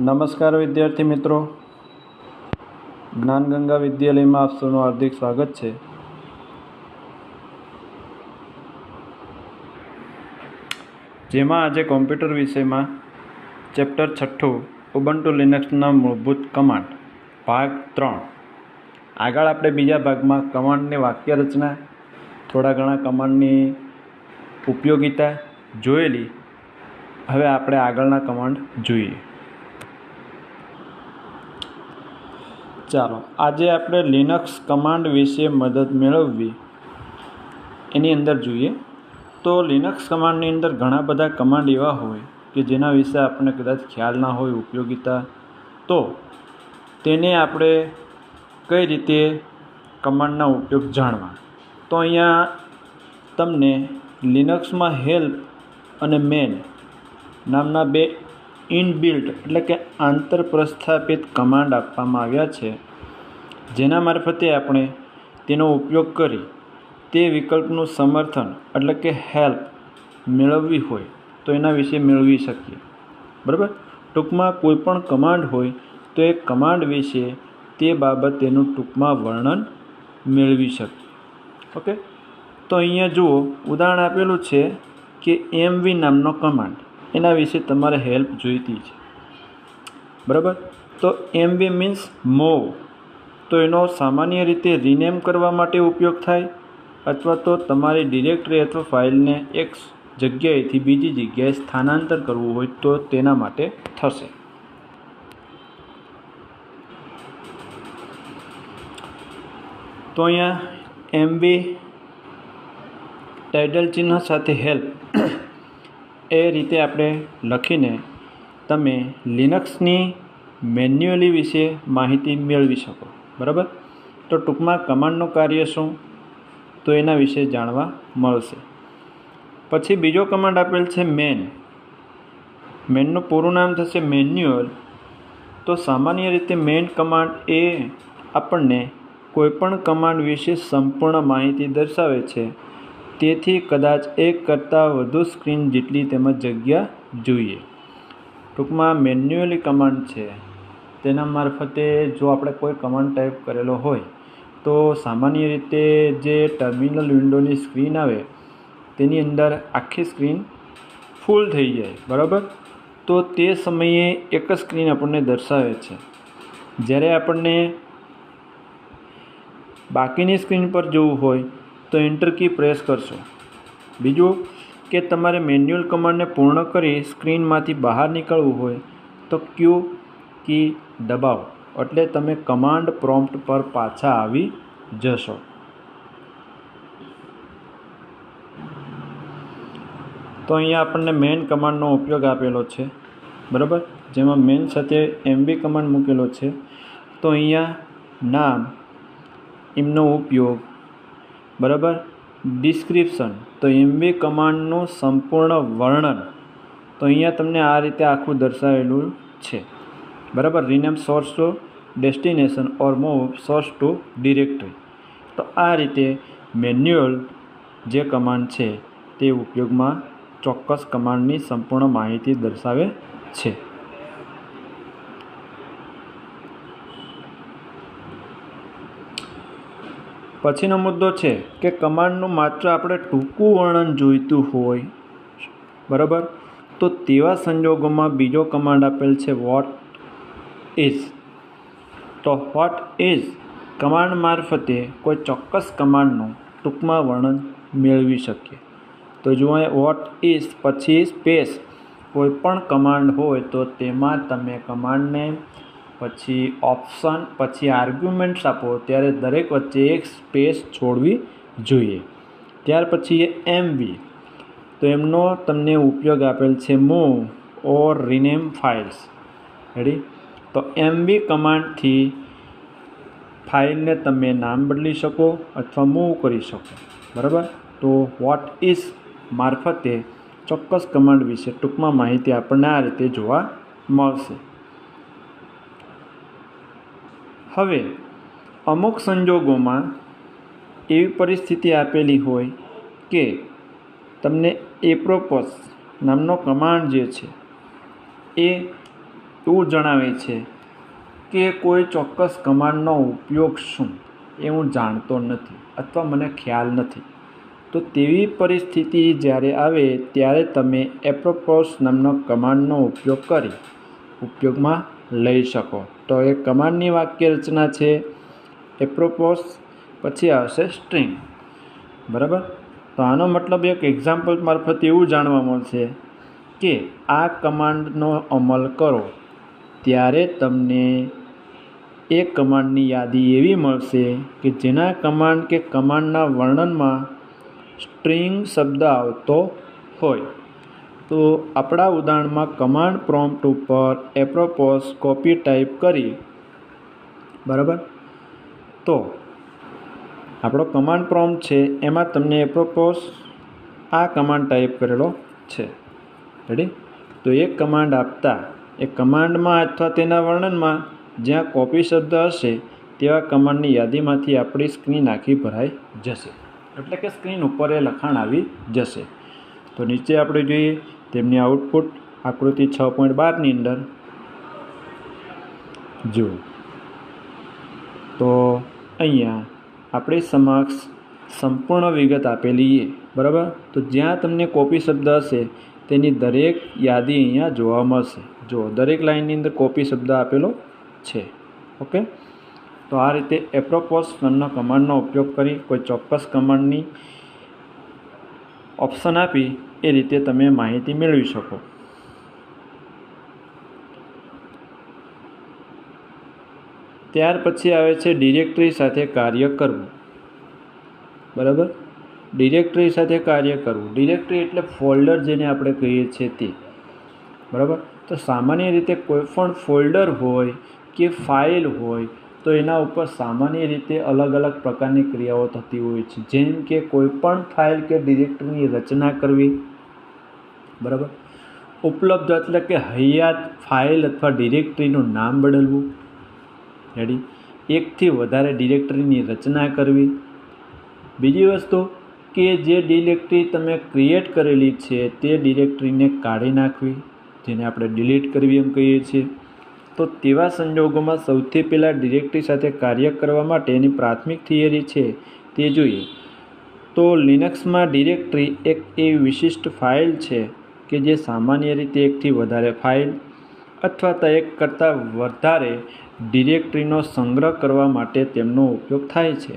નમસ્કાર વિદ્યાર્થી મિત્રો. જ્ઞાનગંગા વિદ્યાલયમાં આપ સૌનું હાર્દિક સ્વાગત છે. જેમાં આજે કોમ્પ્યુટર વિષયમાં ચેપ્ટર છઠ્ઠું, ઉબન્ટુ લિનક્સના મૂળભૂત કમાન્ડ, ભાગ ત્રણ. આગળ આપણે બીજા ભાગમાં કમાન્ડની વાક્ય રચના થોડા ઘણા કમાન્ડની ઉપયોગિતા જોયેલી. હવે આપણે આગળના કમાન્ડ જોઈએ. ચાલો, આજે આપણે લિનક્સ કમાન્ડ વિશે મદદ મેળવવી. એની અંદર જોઈએ, તો લિનક્સ કમાન્ડની અંદર ઘણા બધા કમાન્ડ એવા હોય કે જેના વિશે આપણને કદાચ ખ્યાલ ના હોય, ઉપયોગિતા. તો, તેને આપણે કઈ રીતે કમાન્ડના ઉપયોગ જાણવા? તો અહીંયા તમને લિનક્સમાં હેલ્પ અને મેન નામના બે ઇનબિલ્ટ એટલે કે આંતર પ્રસ્થાપિત કમાન્ડ આપવામાં આવ્યા છે. જેના મારફતે આપણે તેનો ઉપયોગ કરી તે વિકલ્પનું સમર્થન એટલે કે હેલ્પ મેળવવી હોય તો એના વિશે મેળવી શકીએ. બરાબર? ટૂંકમાં કોઈ પણ કમાન્ડ હોય તો એ કમાન્ડ વિશે તે બાબત તેનું ટૂંકમાં વર્ણન મેળવી શકીએ. ઓકે? તો અહીંયા જુઓ, ઉદાહરણ આપેલું છે કે એમવી નામનો કમાન્ડ એના વિશે તમારે હેલ્પ જોઈતી છે. બરાબર? તો એમવી મીન્સ મૂવ તો એનો સામાન્ય રીતે રિનેમ કરવા માટે ઉપયોગ થાય અથવા તો તમારી ડિરેક્ટરી અથવા ફાઇલને એક જગ્યાએથી બીજી જગ્યાએ સ્થાનાંતર કરવું હોય તો તેના માટે થશે. તો અહીંયા એમવી ટાઇટલ ચિહ્ન સાથે હેલ્પ એ રીતે આપણે લખીને તમે લિનક્સની મેન્યુઅલી વિશે માહિતી મેળવી શકો. બરાબર? તો ટૂંકમાં કમાન્ડનું કાર્ય શું? તો એના વિશે જાણવા મળશે. પછી બીજો કમાન્ડ આપેલ છે મેન. મેનનું પૂરું નામ થશે મેન્યુઅલ. તો સામાન્ય રીતે મેન કમાન્ડ એ આપણને કોઈપણ કમાન્ડ વિશે સંપૂર્ણ માહિતી દર્શાવે છે. તેથી કદાચ એક કરતાં વધુ સ્ક્રીન જેટલી તેમાં જગ્યા જોઈએ. ટૂંકમાં મેન્યુઅલી કમાન્ડ છે. તેના મારફતે જો આપણે કોઈ કમાન્ડ ટાઈપ કરેલો હોય, તો સામાન્ય રીતે જે ટર્મિનલ વિન્ડોની સ્ક્રીન આવે, તેની અંદર આખી સ્ક્રીન ફૂલ થઈ જાય, બરાબર? તો તે સમયે એક જ સ્ક્રીન આપણને દર્શાવે છે. જ્યારે આપણને બાકીની સ્ક્રીન પર જવું હોય તો એન્ટર કી પ્રેસ કરશો. બીજું, કે તમારે મેન્યુઅલ કમાન્ડને પૂર્ણ કરી સ્ક્રીનમાંથી બહાર નીકળવું હોય તો ક્યુ કી દબાવો. એટલે તમે કમાન્ડ પ્રોમ્પ્ટ પર પાછા આવી જશો. તો અહીંયા આપણને મેન કમાન્ડનો ઉપયોગ આપેલો છે. બરાબર? જેમાં મેન સાથે એમબી કમાન્ડ મૂકેલો છે. તો અહીંયા નામ, એમનો ઉપયોગ બરાબર? ડિસ્ક્રિપ્શન. તો એમવી કમાન્ડનું સંપૂર્ણ વર્ણન. તો અહીંયા તમને આ રીતે આખું દર્શાવેલું છે. બરાબર? Rename source to destination or move source to directory તો આ રીતે મેન્યુઅલ જે કમાન્ડ છે તે ઉપયોગમાં ચોક્કસ કમાન્ડની સંપૂર્ણ માહિતી દર્શાવે છે. પછીનો મુદ્દો છે કે કમાન્ડનું માત્ર આપણે ટૂંકું વર્ણન જોઈતું હોય. બરાબર? તો તેવા સંજોગોમાં બીજો કમાન્ડ આપેલ છે વોટ ઇઝ તો વોટ ઇઝ કમાન્ડ મારફતે કોઈ ચોક્કસ કમાન્ડનું ટૂંકમાં વર્ણન મેળવી શકીએ. તો જો વોટ ઇઝ પછી સ્પેસ કોઈ પણ કમાન્ડ હોય તો તેમાં તમે કમાન્ડને પછી ઓપ્શન પછી આર્ગ્યુમેન્ટ્સ આપો, ત્યારે દરેક વચ્ચે એક સ્પેસ છોડવી જોઈએ. ત્યાર પછી એમવી તો એમનો તમને ઉપયોગ આપેલ છે move or rename files ready તો એમવી કમાન્ડથી ફાઇલને તમે નામ બદલી શકો અથવા મૂવ કરી શકો. બરાબર? તો વોટ ઇઝ મારફતે ચોક્કસ કમાન્ડ વિશે ટૂંકમાં માહિતી આપણને આ રીતે જોવા મળશે. હવે, અમુક સંજોગોમાં એવી પરિસ્થિતિ આપેલી હોય કે તમને એપ્રોપસ નામનો કમાન્ડ જે છે એ એવું જણાવે છે કે કોઈ ચોક્કસ કમાન્ડનો ઉપયોગ શું એ હું જાણતો નથી અથવા મને ખ્યાલ નથી. તો તેવી પરિસ્થિતિ જ્યારે આવે ત્યારે તમે એપ્રોપોસ નામનો કમાન્ડનો ઉપયોગ કરી ઉપયોગમાં લઈ શકો. તો એ કમાન્ડની વાક્ય રચના છે. એપ્રોપોસ, પછી આવશે સ્ટ્રિંગ. બરાબર? તો આનો મતલબ એક એક્ઝામ્પલ મારફત એવું જાણવા મળશે કે આ કમાન્ડનો અમલ કરો. ત્યારે તમને એ કમાન્ડની યાદી એવી મળશે કે જેના કમાન્ડ કે કમાન્ડના વર્ણનમાં સ્ટ્રિંગ શબ્દ આવતો હોય. તો આપણા ઉદાહરણમાં કમાન્ડ પ્રોમ્પ્ટ ઉપર એપ્રોપોસ કોપી ટાઈપ કરી. બરાબર? તો આપણો કમાન્ડ પ્રોમ્પ્ટ છે, એમાં તમને એપ્રોપોસ આ કમાન્ડ ટાઈપ કરેલો છે. રેડી તો એક કમાન્ડ આપતા, એ કમાન્ડમાં અથવા તેના વર્ણનમાં જ્યાં કોપી શબ્દ હશે, તેવા કમાન્ડની યાદીમાંથી આપણી સ્ક્રીન આખી ભરાઈ જશે. એટલે કે સ્ક્રીન ઉપર એ લખાણ આવી જશે. તો નીચે આપણે જોઈએ તેમની આઉટપુટ આકૃતિ છ પોઈન્ટ બારની અંદર. જુઓ તો અહીંયા આપણી સમક્ષ સંપૂર્ણ વિગત આપેલી છે, બરાબર? તો જ્યાં તમને કોપી શબ્દ હશે, તેની દરેક યાદી અહીંયા જોવા મળશે. જો દરેક લાઇનની અંદર કોપી શબ્દ આપેલો છે, ઓકે? તો આ રીતે એપ્રોપોસ નામના કમાન્ડનો ઉપયોગ કરી કોઈ ચોક્કસ કમાન્ડની ઓપ્શન આપી એ રીતે તમે માહિતી મેળવી શકો. ત્યાર પછી આવે છે ડિરેક્ટરી સાથે કાર્ય કરવું. બરાબર? ડિરેક્ટરી સાથે કાર્ય કરવું. ડિરેક્ટરી એટલે ફોલ્ડર જેને આપણે કહીએ છીએ તે. બરાબર? તો સામાન્ય રીતે કોઈ પણ ફોલ્ડર હોય કે ફાઇલ હોય, તો એના ઉપર સામાન્ય રીતે અલગ અલગ પ્રકારની ક્રિયાઓ થતી હોય છે. જેમ કે કોઈ પણ ફાઇલ કે ડિરેક્ટરીની રચના કરવી. બરાબર? ઉપલબ્ધ એટલે કે હયાત ફાઇલ અથવા ડિરેક્ટરીનું નામ બદલવું. રેડી એકથી વધારે ડિરેક્ટરીની રચના કરવી. બીજી વસ્તુ, કે જે ડિરેક્ટરી તમે ક્રિએટ કરેલી છે તે ડિરેક્ટરીને કાઢી નાખવી, જેને આપણે ડિલીટ કરવી એમ કહીએ છીએ. તો તેવા સંજોગોમાં સૌથી પહેલાં ડિરેક્ટરી સાથે કાર્ય કરવા માટે એની પ્રાથમિક થિયરી છે તે જોઈએ. તો લિનક્સમાં ડિરેક્ટરી એક એવી વિશિષ્ટ ફાઇલ છે કે જે સામાન્ય રીતે એકથી વધારે ફાઇલ અથવા તો એક કરતાં વધારે ડિરેક્ટરીનો સંગ્રહ કરવા માટે તેમનો ઉપયોગ થાય છે.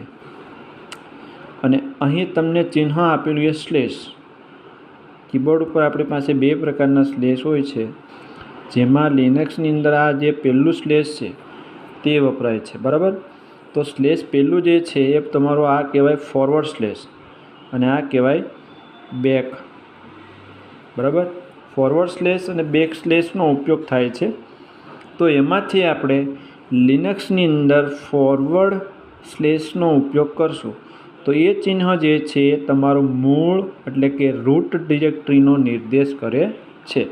અને અહીં તમને ચિહ્ન આપેલું એ સ્લેશ. કીબોર્ડ ઉપર આપણી પાસે બે પ્રકારના સ્લેશ હોય છે. જેમાં લિનક્સની અંદર આ જે પહેલું સ્લેશ છે તે વપરાય છે. બરાબર? તો સ્લેશ પહેલું જે છે એ તમારો આ કહેવાય ફોરવર્ડ સ્લેશ અને આ કહેવાય બેક બરાબર? ફોરવર્ડ સ્લેશ અને બેક સ્લેશનો ઉપયોગ થાય છે. તો એમાંથી આપણે લિનક્સની અંદર ફોરવર્ડ સ્લેશનો ઉપયોગ કરશું. તો એ ચિહ્ન જે છે તમારું મૂળ એટલે કે રૂટ ડિરેક્ટરીનો નિર્દેશ કરે છે.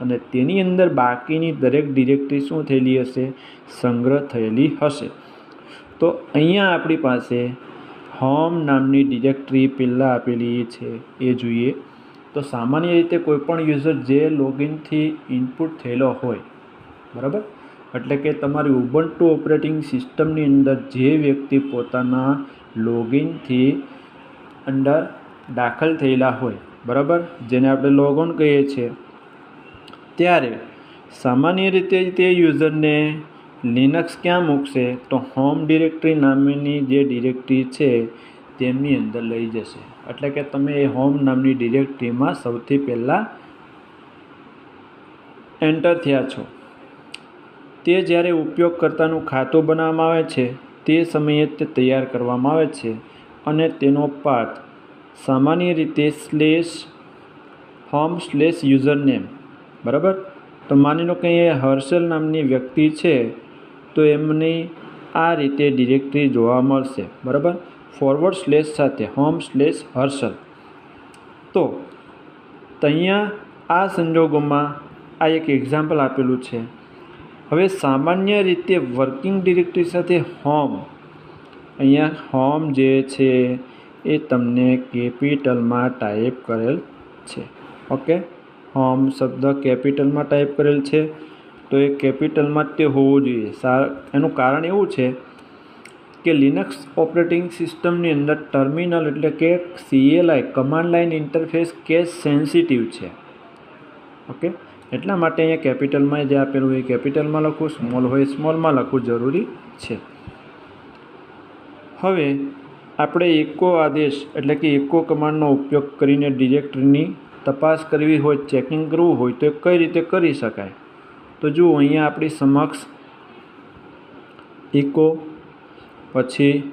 અને તેની અંદર બાકીની દરેક ડિરેક્ટરી શું થયેલી હશે? સંગ્રહ થયેલી હશે. તો અહીંયા આપણી પાસે હોમ નામની ડિરેક્ટરી પહેલાં આપેલી છે. એ જોઈએ. તો સામાન્ય રીતે કોઈપણ યુઝર જે લોગિનથી ઇનપુટ થયેલો હોય, બરાબર? એટલે કે તમારી ઉબન્ટુ ઓપરેટિંગ સિસ્ટમની અંદર જે વ્યક્તિ પોતાના લોગિનથી અંદર દાખલ થયેલા હોય, બરાબર? જેને આપણે લોગઓન કહીએ છીએ. ત્યારે સામાન્ય રીતે તે યુઝરને લિનક્સ ક્યાં મૂકશે? તો હોમ ડિરેક્ટરી નામની જે ડિરેક્ટરી છે તેમની અંદર લઈ જશે. એટલે કે તમે એ હોમ નામની ડિરેક્ટરીમાં સૌથી પહેલાં એન્ટર થયા છો. તે જ્યારે ઉપયોગકર્તાનું ખાતું બનાવવામાં આવે છે, તે સમયે તે તૈયાર કરવામાં આવે છે અને તેનો પાથ સામાન્ય રીતે slash home slash user name બરાબર? તો માની લો કે એ હર્ષલ નામની વ્યક્તિ છે, તો એમની આ રીતે ડિરેક્ટરી જોવા મળશે, બરાબર? ફોરવર્ડ સ્લેશ સાથે, હોમ સ્લેશ હર્ષલ. તો અહીંયા આ સંજોગોમાં આ એક એક્ઝામ્પલ આપેલું છે. હવે સામાન્ય રીતે વર્કિંગ ડિરેક્ટરી સાથે હોમ અહીંયા હોમ જે છે એ તમને કેપિટલમાં ટાઈપ કરેલ છે. ઓકે હોમ શબ્દ કેપિટલમાં ટાઈપ કરેલ છે. તો એ કેપિટલમાં તે હોવું જોઈએ. સા, એનું કારણ એવું છે કે લિનક્સ ઓપરેટિંગ સિસ્ટમની અંદર ટર્મિનલ એટલે કે CLI command line interface case sensitive છે. ઓકે એટલા માટે અહીંયા કેપિટલમાં જે આપેલું હોય કેપિટલમાં લખવું સ્મોલ હોય સ્મોલમાં લખવું જરૂરી છે. હવે આપણે એકો આદેશ એટલે કે એકો કમાન્ડનો ઉપયોગ કરીને ડિરેક્ટરીની તપાસ કરવી હોય ચેકિંગ કરવું હોય તો કઈ રીતે કરી શકાય? તો જુઓ, અહીંયા આપણી સમક્ષ ઇકો પછી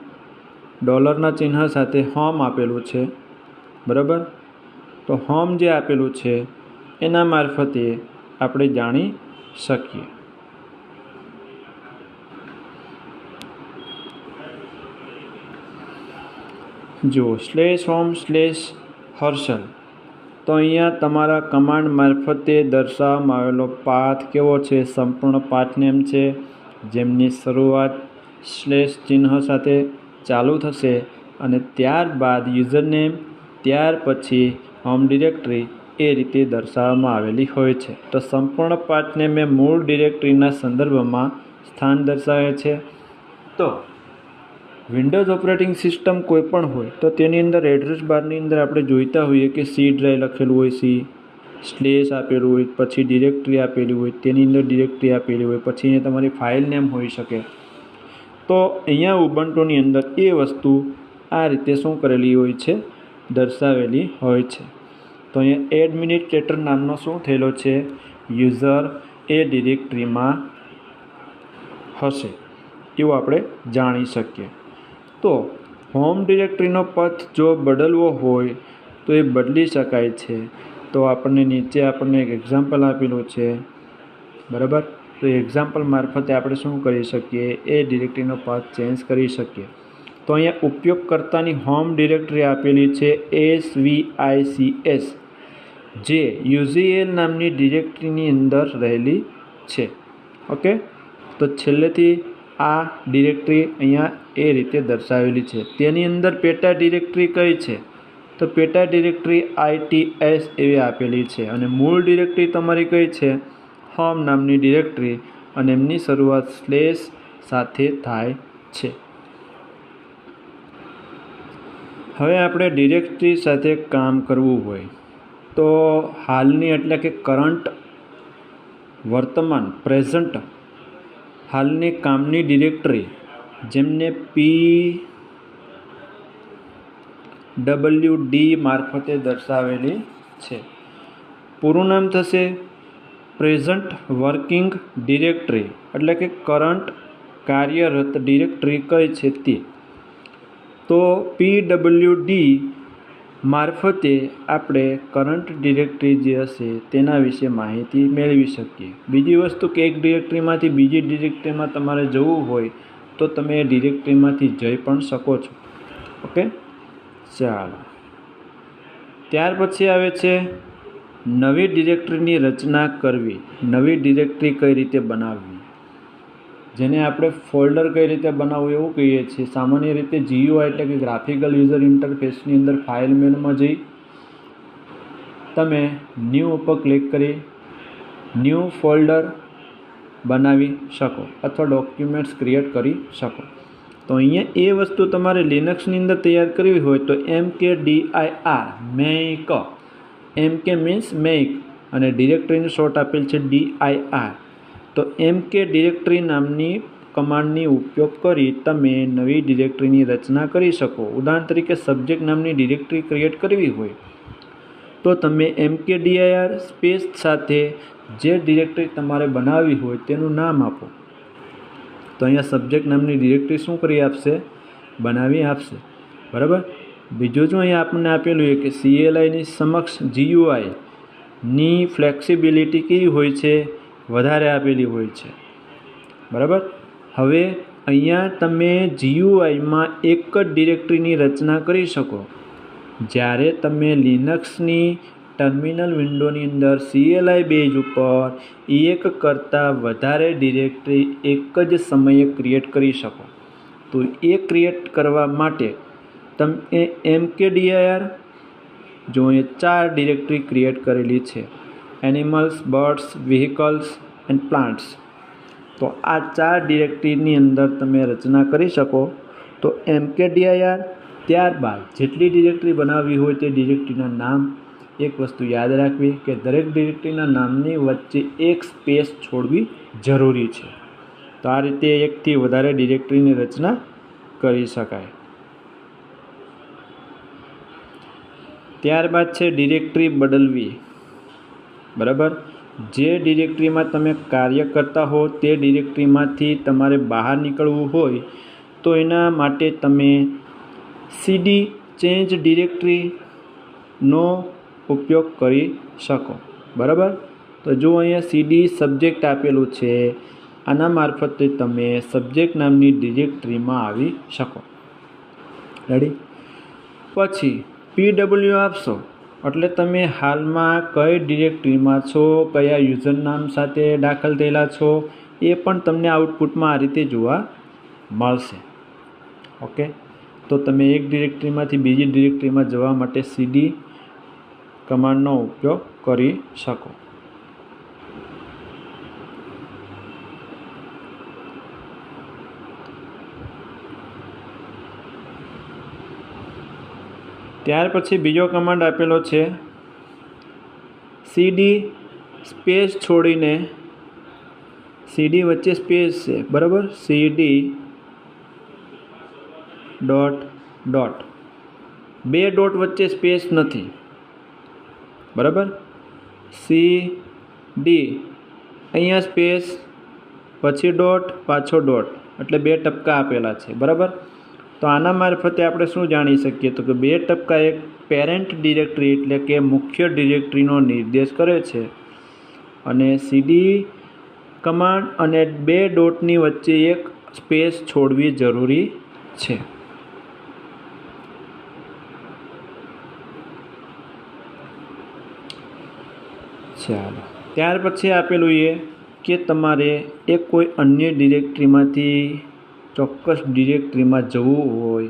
ડોલરના ચિહ્ન સાથે હોમ આપેલું છે. બરાબર? તો હોમ જે આપેલું છે, એના મારફતે આપણે જાણી શકીએ. જુઓ સ્લેશ હોમ સ્લેશ હર્ષલ. તો અહીંયા તમારા કમાન્ડ મારફતે દર્શાવવામાં આવેલો પાથ કેવો છે? સંપૂર્ણ પાથ નેમ છે. જેમની શરૂઆત સ્લેશ ચિહ્ન સાથે ચાલુ થશે અને ત્યારબાદ યુઝરનેમ, ત્યાર પછી હોમ ડિરેક્ટરી એ રીતે દર્શાવવામાં આવેલી હોય છે. તો સંપૂર્ણ પાઠને મેં મૂળ ડિરેક્ટરીના સંદર્ભમાં સ્થાન દર્શાવે છે. તો વિન્ડોઝ ઓપરેટિંગ સિસ્ટમ કોઈ પણ હોય, તો તેની અંદર એડ્રેસ બારની અંદર આપણે જોઈતા હોઈએ કે સી ડ્રાઈવ લખેલું હોય, સી સ્લેશ આપેલું હોય, પછી ડિરેક્ટરી આપેલી હોય, તેની અંદર ડિરેક્ટરી આપેલી હોય, પછી એ તમારી ફાઇલ નેમ હોઈ શકે. તો અહીંયા ઉબન્ટોની અંદર એ વસ્તુ આ રીતે શું કરેલી હોય છે? દર્શાવેલી હોય છે. તો અહીંયા એડમિનિસ્ટ્રેટર નામનો શું થયેલો છે? યુઝર એ ડિરેક્ટરીમાં હશે. એવું આપણે જાણી શકીએ. તો હોમ ડિરેક્ટરીનો પથ જો બદલવો હોય તો એ બદલી શકાય છે. તો આપણને નીચે આપણને એક એક્ઝામ્પલ આપેલું છે. બરાબર? તો એક્ઝામ્પલ મારફતે આપણે શું કરી શકીએ? એ ડિરેક્ટરીનો પાથ ચેન્જ કરી શકીએ. તો અહીંયા ઉપયોગકર્તાની હોમ ડિરેક્ટરી આપેલી છે S V I C S જે યુઝીએલ નામની ડિરેક્ટરીની અંદર રહેલી છે. ઓકે? તો છેલ્લેથી આ ડિરેક્ટરી અહીંયા એ રીતે દર્શાવેલી છે. તેની અંદર પેટા ડિરેક્ટરી કઈ છે? તો પેટા ડિરેક્ટરી આઈટીએસ એવી આપેલી છે. અને મૂળ ડિરેક્ટરી તમારી કઈ છે? હોમ નામની ડિરેક્ટરી અને એમની શરૂઆત સ્લેશ સાથે થાય છે. હવે આપણે ડિરેક્ટરી સાથે કામ કરવું હોય તો હાલની એટલે કે કરંટ વર્તમાન, પ્રેઝન્ટ હાલની કામની ડિરેક્ટરી જેમને પી ડબલ્યુ ડી મારફતે દર્શાવેલી છે. પૂરું નામ થશે પ્રેઝન્ટ વર્કિંગ ડિરેક્ટરી, એટલે કે કરંટ કાર્યરત ડિરેક્ટરી કઈ છે તે. તો પી ડી મારફતે આપણે કરંટ ડિરેક્ટરી જે હશે તેના વિશે માહિતી મેળવી શકીએ. બીજી વસ્તુ કે એક ડિરેક્ટરીમાંથી બીજી ડિરેક્ટરીમાં તમારે જવું હોય તો તમે એ ડિરેક્ટરીમાંથી જઈ પણ શકો છો. ઓકે? ચાલો. ત્યાર પછી આવે છે નવી ડિરેક્ટરીની રચના કરવી, નવી ડિરેક્ટરી કઈ રીતે બનાવવી? જેને આપણે ફોલ્ડર કઈ રીતે બનાવવું એવું કહીએ છીએ. સામાન્ય રીતે જીયુઆઈ એટલે કે ગ્રાફિકલ યુઝર ઇન્ટરફેસની અંદર ફાઇલ મેનુમાં જઈ તમે ન્યૂ ઉપર ક્લિક કરી ન્યૂ ફોલ્ડર બનાવી શકો અથવા ડોક્યુમેન્ટ્સ ક્રિએટ કરી શકો. તો અહીંયા એ વસ્તુ તમારે લિનક્સની અંદર તૈયાર કરવી હોય તો M K D I R make M K means make અને ડિરેક્ટરીનું શોર્ટ આપેલ છે ડી આઈ આર. તો એમ કે ડિરેક્ટરી નામની કમાન્ડની ઉપયોગ કરી તમે નવી ડિરેક્ટરીની રચના કરી શકો. ઉદાહરણ તરીકે સબ્જેક્ટ નામની ડિરેક્ટરી ક્રિએટ કરવી હોય તો તમે એમ કે ડીઆઈઆર સ્પેસ સાથે જે ડિરેક્ટરી તમારે બનાવવી હોય તેનું નામ આપો. તો અહીંયા સબ્જેક્ટ નામની ડિરેક્ટરી શું કરી આપશે? બનાવી આપશે. બરાબર? બીજું જો અહીંયા આપણને આપેલું છે કે સીએલઆઈની સમક્ષ જીયુઆઈની ફ્લેક્સિબિલિટી કેવી હોય છે? વધારે આપેલી હોય છે. બરાબર? હવે અહીંયા તમે જીયુઆઈમાં એક જ ડિરેક્ટરીની રચના કરી શકો. જ્યારે તમે લિનક્સની ટર્મિનલ વિન્ડોની અંદર સીએલઆઈ બેઝ ઉપર એક કરતાં વધારે ડિરેક્ટરી એક જ સમયે ક્રિએટ કરી શકો. તો એ ક્રિએટ કરવા માટે તમે એમ કે ડીઆઈઆર જો એ ચાર ડિરેક્ટરી ક્રિએટ કરેલી છે. Animals, birds, vehicles and plants. તો આ ચાર ડિરેક્ટરીની અંદર તમે રચના કરી શકો. તો એમ કે ડીઆઈઆર ત્યારબાદ જેટલી ડિરેક્ટરી બનાવવી હોય તે ડિરેક્ટરીના નામ એક વસ્તુ યાદ રાખવી કે દરેક ડિરેક્ટરીના નામની વચ્ચે એક સ્પેસ છોડવી જરૂરી છે. તો આ રીતે એકથી વધારે ડિરેક્ટરીની રચના કરી શકાય. ત્યારબાદ છે ડિરેક્ટરી બદલવી. બરાબર? જે ડિરેક્ટરીમાં તમે કાર્ય કરતા હો, તે ડિરેક્ટરીમાંથી તમારે બહાર નીકળવું હોય, તો એના માટે તમે સીડી ચેન્જ ડિરેક્ટરીનો ઉપયોગ કરી શકો. બરાબર? તો જો અહીંયા સીડી સબ્જેક્ટ આપેલું છે, આના મારફતે તમે સબ્જેક્ટ નામની ડિરેક્ટરીમાં આવી શકો. રેડી પછી પીડબ્લ્યુ આપશો. એટલે તમે હાલમાં કઈ ડિરેક્ટરીમાં છો, કયા યુઝર નામ સાથે દાખલ થયેલા છો, એ પણ તમને આઉટપુટમાં આ રીતે જોવા મળશે. ઓકે? તો તમે એક ડિરેક્ટરીમાંથી બીજી ડિરેક્ટરીમાં જવા માટે સીડી કમાન્ડનો ઉપયોગ કરી શકો. ત્યાર પછી બીજો કમાન્ડ આપેલો છે સીડી સ્પેસ છોડીને સીડી વચ્ચે સ્પેસ છે, બરાબર? સીડી ડોટ ડોટ બે ડોટ વચ્ચે સ્પેસ નથી, બરાબર? સી ડી અહીંયા સ્પેસ પછી ડોટ પાછો ડોટ એટલે બે ટપકા આપેલા છે, બરાબર? તો આના મારફતે આપણે શું જાણી શકીએ? તો કે બે ટપકા એક પેરેન્ટ ડિરેક્ટરી એટલે કે મુખ્ય ડિરેક્ટરીનો નિર્દેશ કરે છે. અને સીડી કમાન્ડ અને બે ડોટની વચ્ચે એક સ્પેસ છોડવી જરૂરી છે. ચાલો. ત્યાર પછી આપેલું એ કે તમારે એક કોઈ અન્ય ડિરેક્ટરીમાંથી ચોક્કસ ડિરેક્ટરીમાં જવું હોય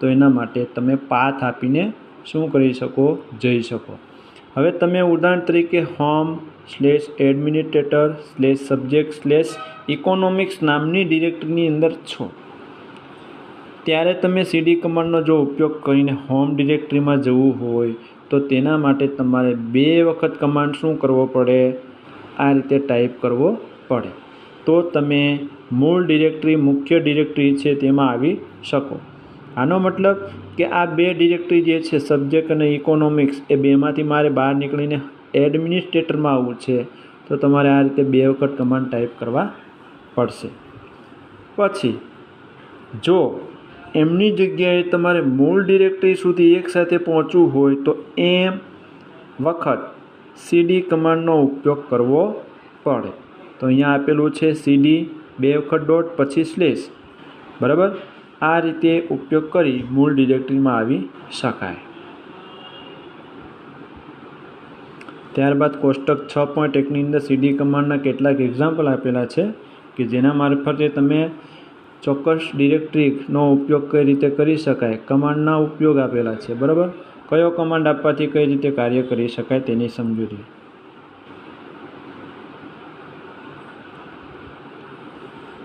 તો એના માટે તમે પાથ આપીને શું કરી શકો? જઈ શકો. હવે તમે ઉદાહરણ તરીકે home slash administrator slash subject slash economics નામની ડિરેક્ટરીની અંદર છો. ત્યારે તમે સીડી કમાન્ડનો જો ઉપયોગ કરીને હોમ ડિરેક્ટરીમાં જવું હોય તો તેના માટે તમારે બે વખત કમાન્ડ શું કરવો પડે? આ રીતે ટાઈપ કરવો પડે. તો તમે મૂળ ડિરેક્ટરી, મુખ્ય ડિરેક્ટરી છે તેમાં આવી શકો. આનો મતલબ કે આ બે ડિરેક્ટરી જે છે, સબ્જેક્ટ અને ઇકોનોમિક્સ, એ બેમાંથી મારે બહાર નીકળીને એડમિનિસ્ટ્રેટરમાં આવવું છે, તો તમારે આ રીતે બે વખત કમાન્ડ ટાઈપ કરવા પડશે. પછી, જો એમની જગ્યાએ તમારે મૂળ ડિરેક્ટરી સુધી એકસાથે પહોંચવું હોય, તો એમ વખત સીડી કમાન્ડનો ઉપયોગ કરવો પડે. તો અહીંયા આપેલું છે સીડી બે વખત ડોટ પછી સ્લેશ. બરાબર? આ રીતે ઉપયોગ કરી મૂળ ડિરેક્ટરીમાં આવી શકાય. ત્યારબાદ કોષ્ટક છ પોઈન્ટ એકની અંદર સીડી કમાન્ડના કેટલાક એક્ઝામ્પલ આપેલા છે કે જેના મારફતે તમે ચોક્કસ ડિરેક્ટરીનો ઉપયોગ કઈ રીતે કરી શકાય કમાન્ડના ઉપયોગ આપેલા છે. બરાબર? કયો કમાન્ડ આપવાથી કઈ રીતે કાર્ય કરી શકાય તેની સમજૂતી.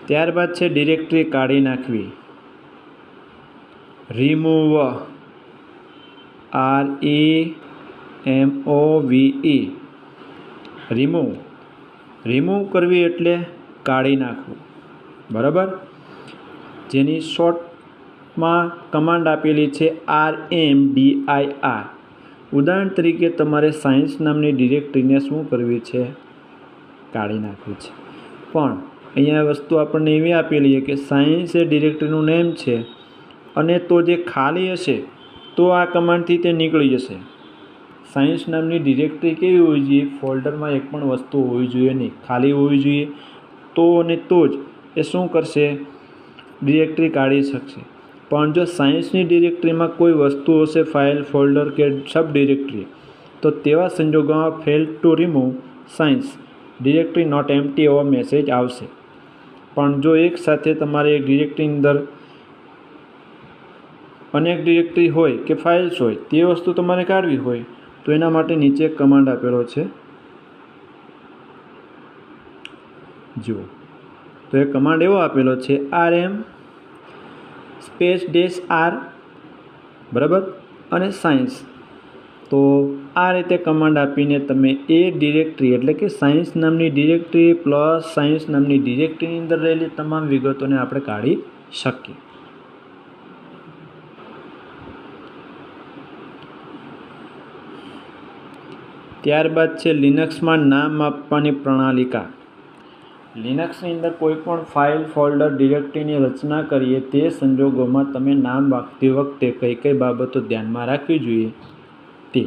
ત્યારબાદ છે ડિરેક્ટરી કાઢી નાખવી. Remove R E M O V E remove remove કરવી એટલે કાઢી નાખવું. બરાબર? જેની શોર્ટમાં કમાન્ડ આપેલી છે R M D I R ઉદાહરણ તરીકે તમારે સાયન્સ નામની ડિરેક્ટરીને શું કરવી છે? કાઢી નાખવી છે. પણ અહીંયા વસ્તુ આપણને એવી આપેલી છે કે સાયન્સ એ ડિરેક્ટરીનું નેમ છે અને તો જે ખાલી હશે, તો આ કમાન્ડથી તે નીકળી જશે. સાયન્સ નામની ડિરેક્ટરી કેવી હોવી જોઈએ? ફોલ્ડરમાં એક પણ વસ્તુ હોવી જોઈએ નહીં. ખાલી હોવી જોઈએ તો અને તો જ એ શું કરશે? ડિરેક્ટરી કાઢી શકશે. પણ જો સાયન્સની ડિરેક્ટરીમાં કોઈ વસ્તુ હશે, ફાઇલ, ફોલ્ડર કે સબ ડિરેક્ટરી, તો તેવા સંજોગોમાં fail to remove science directory not empty એવો મેસેજ આવશે. પણ જો એક સાથે તમારે એક ડિરેક્ટરીની અંદર અનેક ડિરેક્ટરી હોય કે ફાઇલ્સ હોય, તે વસ્તુ તમારે કાઢવી હોય, તો એના માટે નીચે કમાન્ડ આપેલો છે. જુઓ. તો એ કમાન્ડ એવો આપેલો છે R M space dash R બરાબર? અને સાયન્સ તો આ રીતે કમાન્ડ આપીને તમે એ ડિરેક્ટરી એટલે કે સાયન્સ નામની ડિરેક્ટરી પ્લસ સાયન્સ નામની ડિરેક્ટરીની અંદર રહેલી તમામ વિગતોને આપણે કાઢી શકીએ. ત્યારબાદ છે લિનક્સમાં નામ આપવાની પ્રણાલિકા. લિનક્સની અંદર કોઈ પણ ફાઇલ, ફોલ્ડર ડિરેક્ટરીની રચના કરીએ તે સંજોગોમાં તમે નામ આપતી વખતે કઈ કઈ બાબતો ધ્યાનમાં રાખવી જોઈએ. તે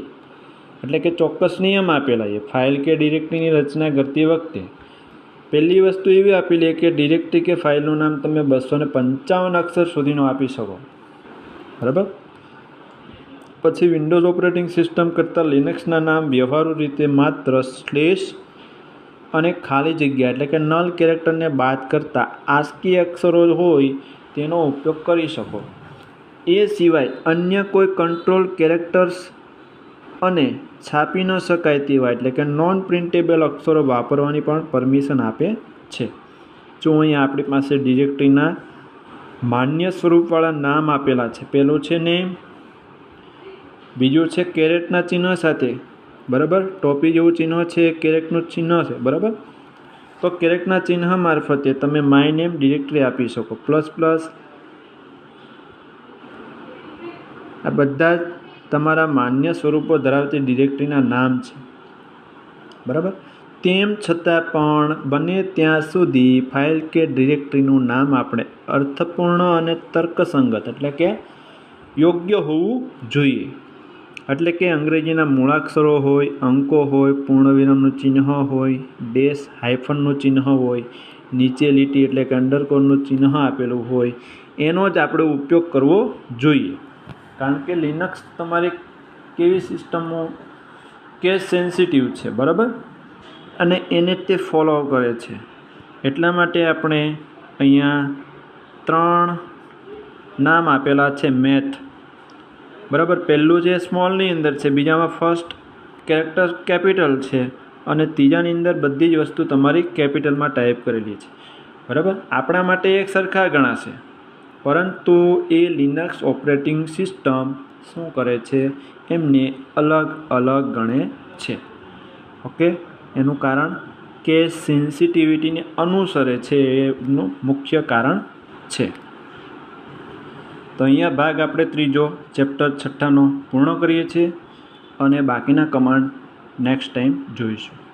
એટલે કે ચોક્કસ નિયમ આપેલા છે. ફાઇલ કે ડિરેક્ટરીની રચના કરતી વખતે પહેલી વસ્તુ એવી આપેલી કે ડિરેક્ટરી કે ફાઇલનું નામ તમે બસો ને પંચાવન અક્ષર સુધીનું આપી શકો. બરાબર? પછી વિન્ડોઝ ઓપરેટિંગ સિસ્ટમ કરતાં લિનક્સના નામ વ્યવહારુ રીતે માત્ર સ્લેશ અને ખાલી જગ્યા, એટલે કે નલ કેરેક્ટરને બાદ કરતાં આસ્કી અક્ષરો હોય તેનો ઉપયોગ કરી શકો. એ સિવાય અન્ય કોઈ કંટ્રોલ કેરેક્ટર્સ અને છાપી ન શકાય તેવા એટલે કે નોન પ્રિન્ટેબલ અક્ષરો વાપરવાની પણ પરમિશન આપે છે. જો અહીંયા આપણી પાસે ડિરેક્ટરીના માન્ય સ્વરૂપવાળા નામ આપેલા છે પહેલું છે નેમ બીજું છે કેરેટના ચિહ્ન સાથે, બરાબર? ટોપી જેવું ચિહ્ન છે કેરેટનું ચિહ્ન છે, બરાબર? તો કેરેટના ચિહ્ન મારફતે તમે માય નેમ ડિરેક્ટરી આપી શકો. પ્લસ પ્લસ આ બધા જ તમારા માન્ય સ્વરૂપો ધરાવતી ડિરેક્ટરીના નામ છે. બરાબર? તેમ છતાં પણ બને ત્યાં સુધી ફાઇલ કે ડિરેક્ટરીનું નામ આપણે અર્થપૂર્ણ અને તર્કસંગત એટલે કે યોગ્ય હોવું જોઈએ. એટલે કે અંગ્રેજીના મૂળાક્ષરો હોય, અંકો હોય, પૂર્ણવિરામનું ચિહ્ન હોય, ડેશ હાઇફનનું ચિહ્ન હોય, નીચે લીટી એટલે કે અંડરકોરનું ચિહ્ન આપેલું હોય, એનો જ આપણે ઉપયોગ કરવો જોઈએ. કારણ કે લિનક્સ તમારી કેવી સિસ્ટમો કે સેન્સિટિવ છે, બરાબર? અને એને તે ફોલો કરે છે. એટલા માટે આપણે અહીંયા ત્રણ નામ આપેલા છે મેથ બરાબર? પહેલું જે સ્મોલની અંદર છે, બીજામાં ફર્સ્ટ કેરેક્ટર કેપિટલ છે, અને ત્રીજાની અંદર બધી જ વસ્તુ તમારી કેપિટલમાં ટાઈપ કરેલી છે. બરાબર? આપણા માટે એક સરખા ગણાશે. પરંતુ એ લિનક્સ ઓપરેટિંગ સિસ્ટમ શું કરે છે? એમને અલગ અલગ ગણે છે. ઓકે એનું કારણ કે સેન્સિટિવિટીને અનુસરે છે એનું મુખ્ય કારણ છે. તો અહીંયા ભાગ આપણે ત્રીજો ચેપ્ટર છઠ્ઠાનો પૂર્ણ કરીએ છીએ અને બાકીના કમાન્ડ નેક્સ્ટ ટાઈમ જોઈશું.